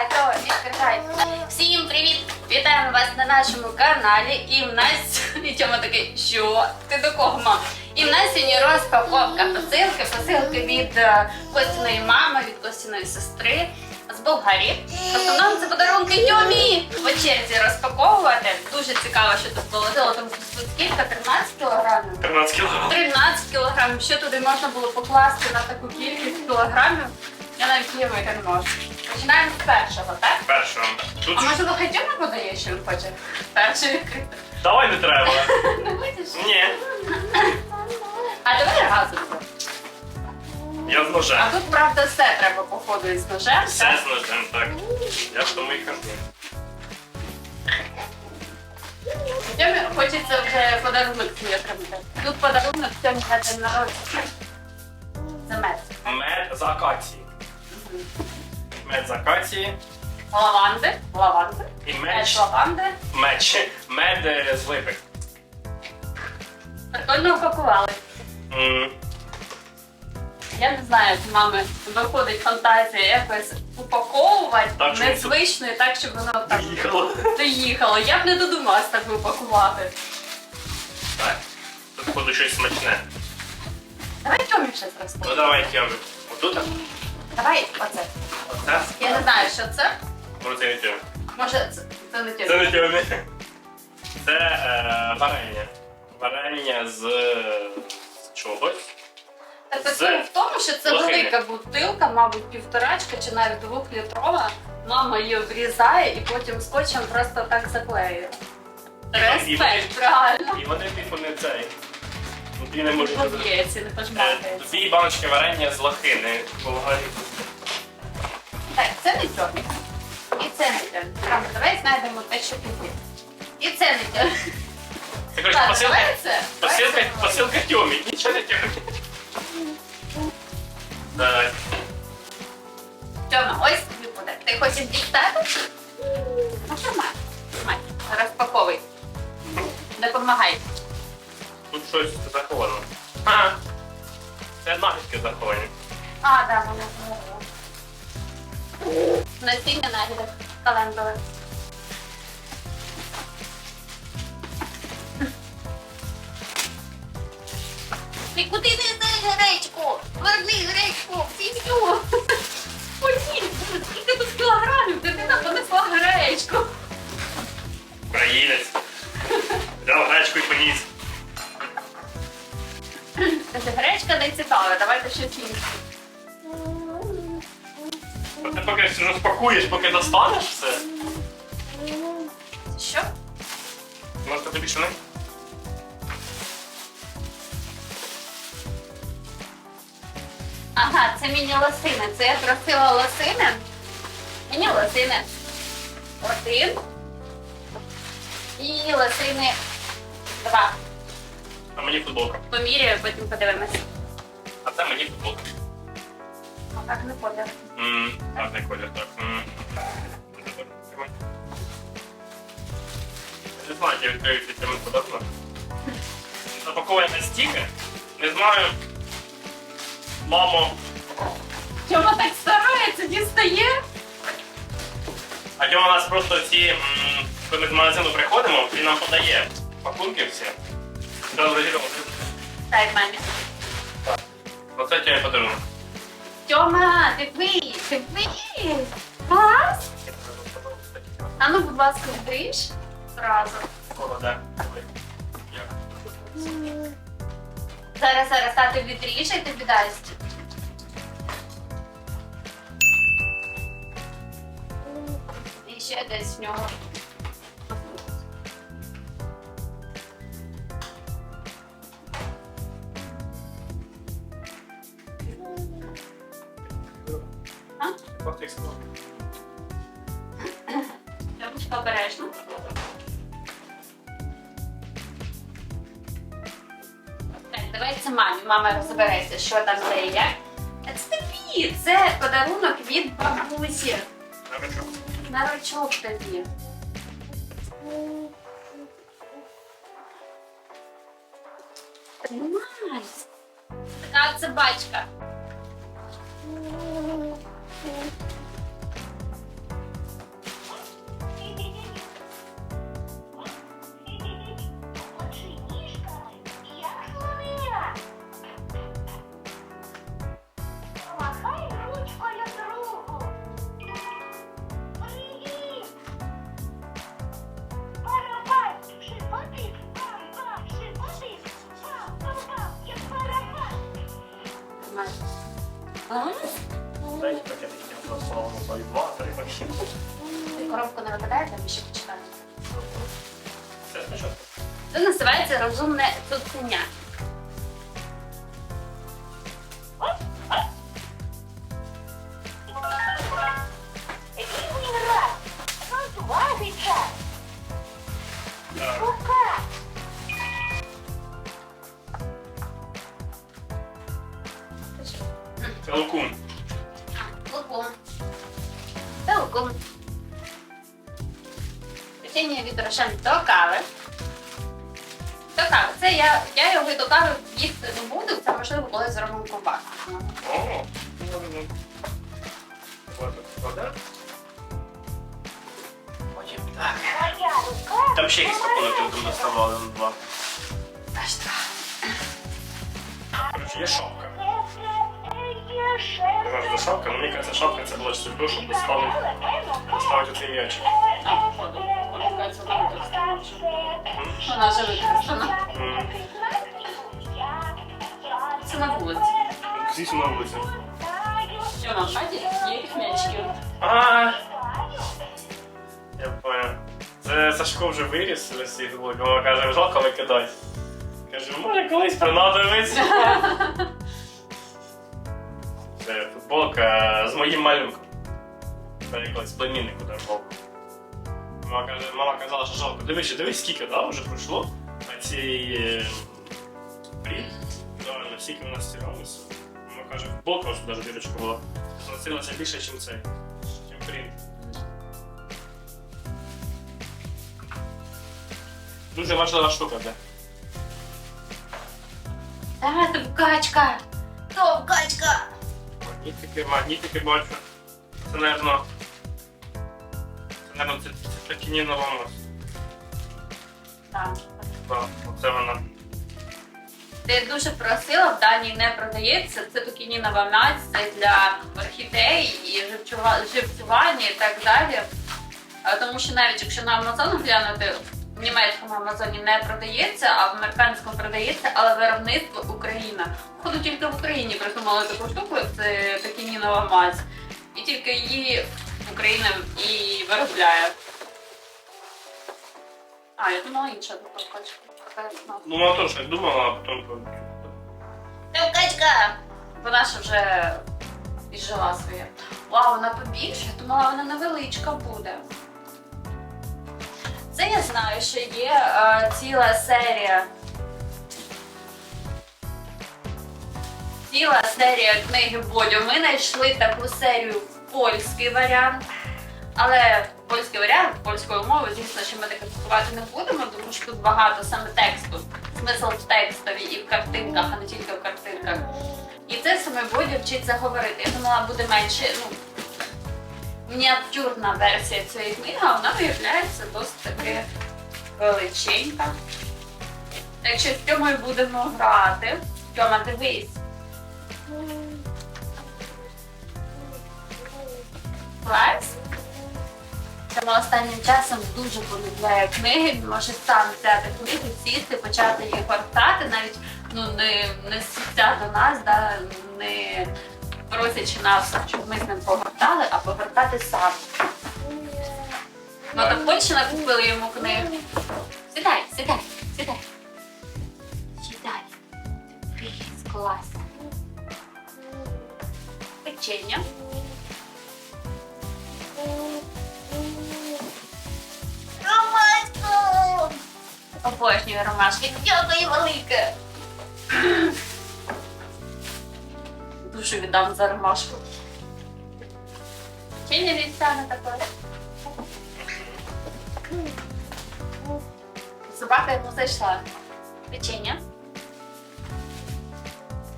Відкривай, то, відкривай. Всім привіт! Вітаємо вас на нашому каналі. І в нас і Тьома такий, що? Ти до кого, мам? І в нас сьогодні розпаковка посилки, посилки від е, Костіної мами, від Костіної сестри з Болгарії. В основному це подарунки Тьомі. По черзі розпаковувати. Дуже цікаво, що тут положило. Там скільки? 13 кілограмів. 13 кілограм. 13 кілограмів. Що туди можна було покласти на таку кількість кілограмів? Я навіть уявити не можу. Починаємо з першого, так? Першого. Тут А можливо, хай Тьома подає, що він хоче перший відкрити? давай не треба. Не будеш? Ні. А давай разом. Я з ножем. А тут, правда, все треба походу із ножем. Все так? з ножем, так. Я ж тому і кажу. Тьомі хочеться вже подарунок свій отримати. Тут подарунок Тьомі на день народження. Це мед. Мед з акації. Мед з акації Лаванди. Лаванди. і меч. з лаванди. Меч. Мед е, з липи. Прикольно упакували. М, Я не знаю, як в мами виходить фантазія якось упаковувати Так, щоб незвично і так, щоб воно так Приїхало. доїхало. Я б не додумалась так упакувати. Так. Тут буде щось смачне. Давай Тьомі щось Ну розповідь. давай Тьомі. Отут? Давай оце. Оце? Я не знаю, що це. Ну це не Тьомі. Може, це, це не Це не Тьомі. Це е, варення. Варення з, з чогось. Так з в тому, що це лохини. велика бутилка, мабуть, півторачка чи навіть двохлітрова. Мама її обрізає і потім скотчем просто так заклеює. Респект, реально. І вони типу не цей. Ну, ти не можеш. Не Е, пожмакається. Дві баночки варення з лохини. Болгарії. Так, це не Тьомі. І це не Тьомі. Мама, давай знайдемо те, що тобі. І це не Тьомі. Це коротше Так, посилка. Йдеш гречку? Верни гречку, сім'ю. Ой, скільки тут кілограмів? Дитина понесла гречку. Українець. Взяв гречку і поніс. Гречка не цікава, давайте щось інше. Ти поки розпакуєш, поки достанеш все. Що? Може тобі що не? Ага, це мені лосини. Це я просила лосини. Мені лосини. Один. І лосини два. А мені футболка. Поміряю, потім подивимось. А це мені футболка. А так не подив. Ммм, гарний колір, так. М. Не знаю, я відкрию цей цьому подарунок. Запакований настільки. Не знаю. Мамо, Чому так старається, дістає? а чому у нас просто м, коли ми з магазину приходимо, він нам подає пакунки всі. Одразу розділимо. Дай мамі. Оце тебе подарунок. Тьома, дивись, дивись. Клас. А ну, будь ласка. Зразу. Скоро. Ой. Зараз, зараз тато відріже і тобі дасть. Ще десь в нього. Так, давай це мамі. Мама розбереться, що там де і як. Це тобі! Це подарунок від бабусі. На ручок. На ручок тобі. Тримай. Така це бачка. Коробку не випадає, там ще почекаємо. Це спочатку. Це називається розумне цуценя. Це лукум. Лукум. Це лукум. Печення від рошен до кави. До кави. Це я, я його до кави їсти не буду, це можливо, коли зробимо ковбасу. О, тут. Потім так. Там ще якісь пакунки там доставали на два. Аж. Короче, є шапка. До шапка, мені кажется, шапка це була судьбу, щоб доставити, доставити цей м'ячик. А, походу, кажеться, використана вже. Вона вже використана. Це на вулиці. Здесь на вулиці. Що на хаті? Є їх м'ячки. А, я понял. Це Сашко вже виріс з цих вона каже, жалко викидати. Каже, може колись понадобиться. Це футболка з моїм малюком. Це я колись племіннику дарував. Мама, каже, мама казала, що жалко. Дивись, дивись, скільки да, вже пройшло на цій е, прід. Реально, скільки вона стиралася. Мама каже, футболка ось навіть дірочка була. Зносилася більше, ніж цей. Чим принт. Дуже важлива штука, де. Та, товкачка. Товкачка. Магнітики, магнітики бачу. Це, наверно. Це, наверно, це, кінінова мос. Так. Так, оце вона. Ти дуже просила, в Данії не продається. Це тукінінова мазь, це для орхідей і живцювання і так далі. Тому що навіть якщо на Амазон глянути, в німецькому Амазоні не продається, а в американському продається, але виробництво Україна. Походу тільки в Україні придумали таку штуку, це тукінінова мазь. І тільки її Україна і виробляє. А, я думала інша така. Ну, вона теж так думала, а потім. Товкачка! Вона ж вже віджила своє. Вау, вона побільше. Я думала, вона невеличка буде. Це я знаю, що є е, ціла серія. Ціла серія книги Бодю. Ми знайшли таку серію польський варіант. Але польський варіант польською мовою, звісно, що ми таке купувати не будемо, тому що тут багато саме тексту. Смисл в текстові і в картинках, а не тільки в картинках. І це саме Бодя вчиться говорити. Я думала, буде менше, ну, мініатюрна версія цієї книги, а вона виявляється досить таки величенька. Так що з Тьомою будемо грати. Тьома, дивись. Клас. Тому останнім часом дуже полюбляє книги. Він може сам взяти книгу, сісти, почати її гортати, навіть ну не, не сісти до нас, да, не просячи нас, щоб ми з ним погортали, а погортати сам. Ну так Польща накупили йому книгу. Сідай, сідай, сідай. Сідай. Клас. Печення. Обожнюю ромашки. Дякую велике. Душу віддам за ромашку. Печення вівсяне таке. Собака йому зайшла. Печення.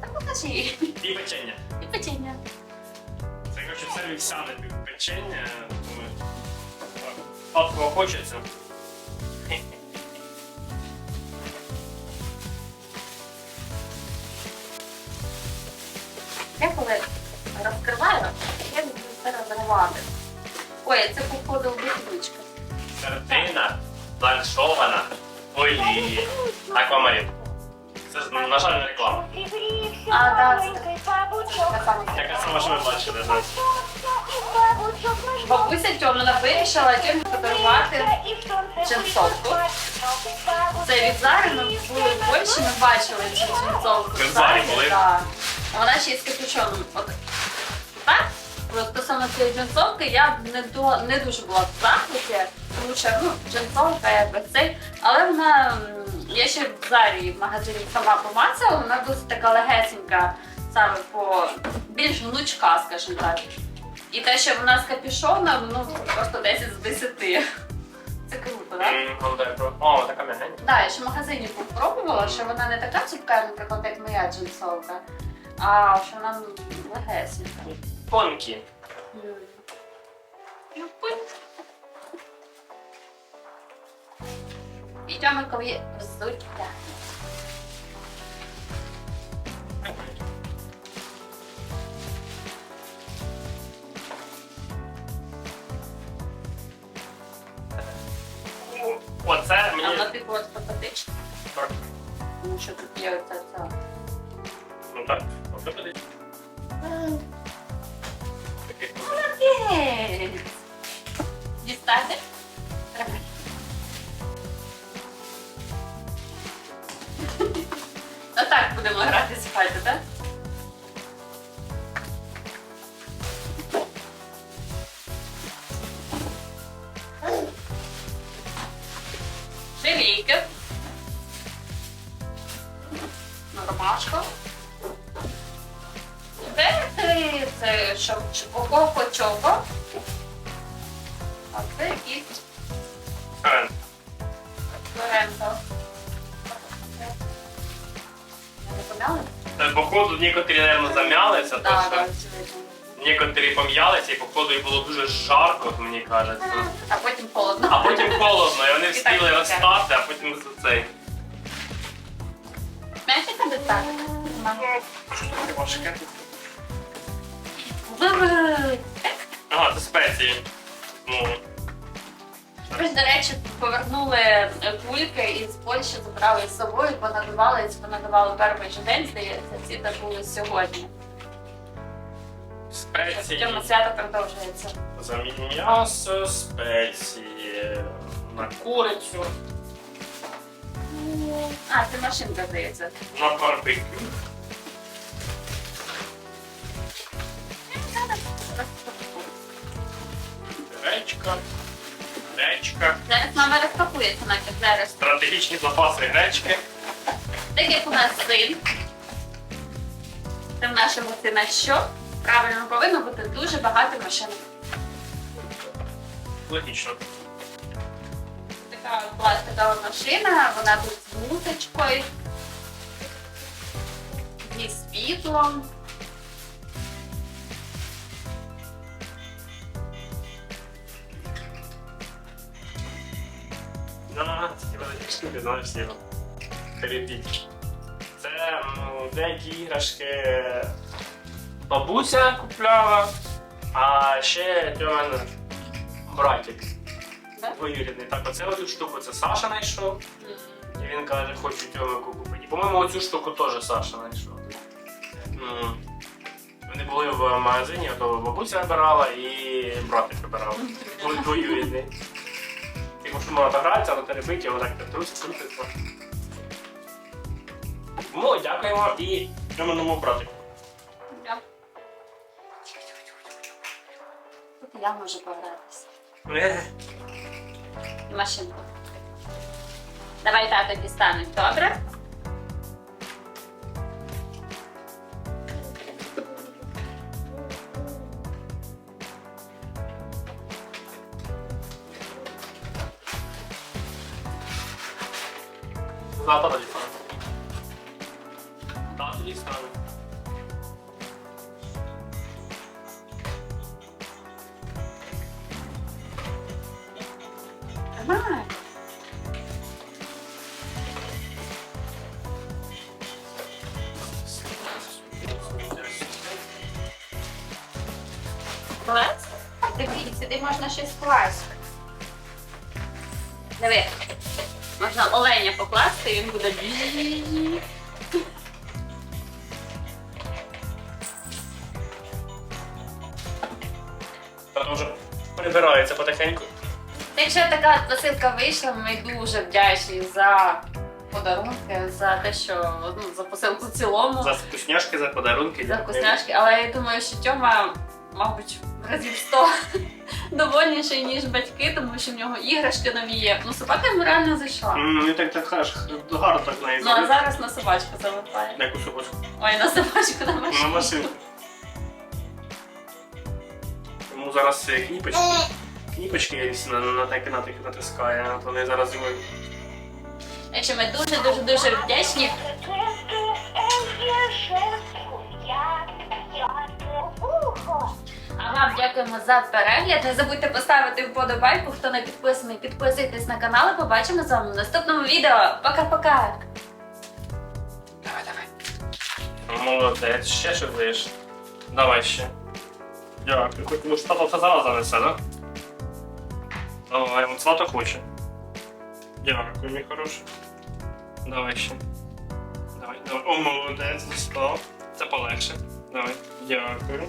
Та покажи. І печення. І печення. Це, коротше, це вівсяне печення. Сладкого хочеться. Я коли розкриваю, я люблю це розривати. Ой, це походу бутилочка. Середина бланшована в олії. Аквамарин. Це, ж, на жаль, не реклама. А, так, це така сама. Що ви бачили, да? Бабуся Тьомина вирішила Тьомі подарувати джинсовку. Це від Зари ми були в Польщі, ми бачили цю джинсовку. Ви в Зарі були? Так. Вона ще й з капюшоном. От так? Стосовно цієї джинсовки я не, до, не дуже була в захваті, тому що ну, джинсовка якби цей. Але вона, я ще в Зарі в магазині сама помацала, вона досить така легесенька, саме по більш гнучка, скажімо так. І те, що вона з капюшоном, ну просто 10 з 10. Це круто, так? О, така мягенька. Да, я ще в магазині попробувала, що вона не така цупка, наприклад, як моя джинсовка, а що вона легесенька. Тонкі. Ну. Йдемо, коли взуття. Оце А мені. вона типу ортопедична, Так. тому що тут є оця ця. Ну так, оце буде. А це якийсь Е, Лоренто. Помяли? Походу, некоторі, мабуть, зам'ялися, то Так, що так, очевидно. некоторі пом'ялися, і походу їй було дуже жарко, мені кажеться. А потім холодно. А потім холодно, і вони І встигли розстати, а потім за цей. Мячика достати? Важке. Ага, це спеції. Ну, Ось, до речі, повернули е, кульки із Польщі, забрали з собою, понадавали, понадавали перший же день, здається, ці так були сьогодні. спеції. Тьома свято продовжується. Замін м'ясо, спеції на курицю, А, це машинка, здається. на барбекю. Гречка, гречка, Зараз мама розпакується, наче зараз. стратегічні запаси гречки. Так як у нас син, це в нашому сина що? Правильно повинно бути дуже багато машин. Логічно. Така пластикова машина, вона тут з музичкою, зі світлом. На великі штуки, знаєш, всі крепіть. Це м, деякі іграшки бабуся купляла, а ще для мене братик Да? двоюрідний. Так, оце оцю штуку це Саша знайшов. І він каже, хочу Тьомику купити. І, По-моєму, оцю штуку теж Саша знайшов. Ну, Вони були в магазині, то бабуся вибирала і братик вибирав. Двоюрідний. Можна гратися, але теребить його так трусить, крутиться. Тому дякуємо і Тьоминому братику. Тут я можу погратися. Машинку. Давай тато дістануть, добре? Завтра дістану. Тримай. Клас? Дивись, сюди можна щось класти. Диви. Можна оленя покласти, і він буде. вибирається потихеньку. Якщо така посилка вийшла, ми дуже вдячні за подарунки, за те, що ну, за посилку в цілому, За вкусняшки, за подарунки. за вкусняшки. Але я думаю, що Тьома, мабуть, разів 100 довольніший, ніж батьки, тому що в нього іграшки нові є. Ну, собака йому реально зайшла. Мені так так гарно так неї Ну а зараз на собачку залипає. Яку собачку? Ой, на собачку на машину. На машинку. Тому зараз е, кніпочки. Кніпочки на, на, на, так натискає, от вони зараз його Так що ми дуже дуже дуже вдячні. Вам дякуємо за перегляд. Не забудьте поставити вподобайку. Хто не підписаний, підписуйтесь на канал. і Побачимо з вами в наступному відео. Пока-пока. Давай, давай. Молодець, ще що даєш? Давай ще. Дякую. Хоч може тато зараз занесе, да? Давай, от свато хоче. Дякую, мій хороший. Давай ще. Давай, давай. О, молодець, достав. Це полегше. Давай. Дякую.